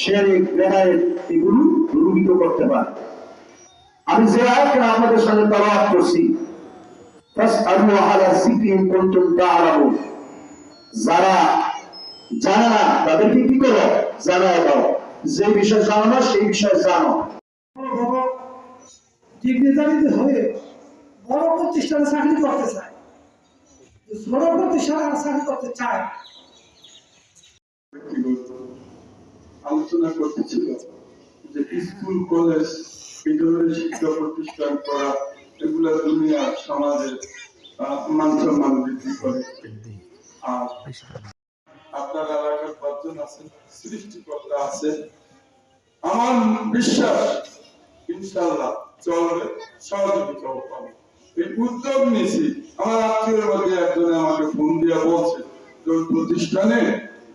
শেরিক বেড়ায় এগুলো দূরীভূত করতে পারে। আমি যে আয়াতটা আপনাদের সঙ্গে তলাপ করছি? ফাসআলু আলা যিকরি কুনতুম তা'লামুন যারা জানে না, তাদেরকে কি করো? জানাই দাও। যে বিষয় জানো না, সেই বিষয় জানো। ডিগ্রিধারীতে হয়ে বড় প্রতিষ্ঠানে চাকরি করতে চায়। যে প্রতিষ্ঠানে চাকরি করতে চায় আলোচনা করতেছিল যে স্কুল কলেজ ধরনের শিক্ষা প্রতিষ্ঠান করা এগুলা দুনিয়া সমাজের মান সম্মান বৃদ্ধি করে। আর আপনার এলাকার পাঁচজন আছেন সৃষ্টিকর্তা আছে আমার বিশ্বাস ইনশাল্লাহ চলবে সহযোগিতাও পাবে এই উদ্যোগ নিয়েছি। আমার আত্মীয়ের মধ্যে একজনে আমাকে ফোন দিয়ে বলছে যে প্রতিষ্ঠানে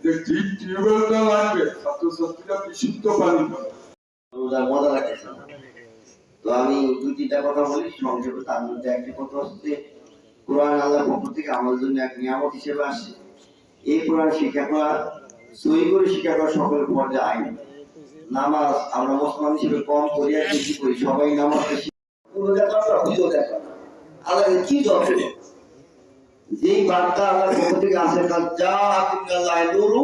যে ডিপ টিউবওয়েলটা লাগবে ছাত্রছাত্রীরা বিশুদ্ধ পানি পাবে রোজার মজা লাগতেছে তো আমি দুই তিনটা কথা বলি সংক্ষেপে তার মধ্যে একটি কথা হচ্ছে কোরআন আল্লাহর পক্ষ থেকে আমাদের জন্য এক নিয়ামত হিসেবে আসছে। এই কোরআন শিক্ষা করা সই করে শিক্ষা করা সকলের পর্যায়ে আইন। নামাজ আমরা মুসলমান হিসেবে কম করি আর বেশি করি সবাই নামাজ বেশি পুরো না হুজো দেখলাম আল্লাহ কি দরকার যেই বার্তা আল্লাহর পক্ষ থেকে আসে কাল যা আকিল্লাহ নুরু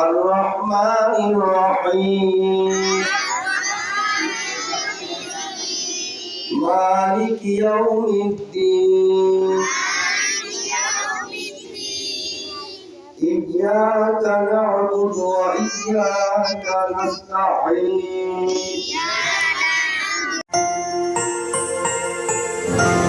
الرحمن الرحيم مالك يوم الدين إياك نعبد وإياك نستعين Thank you.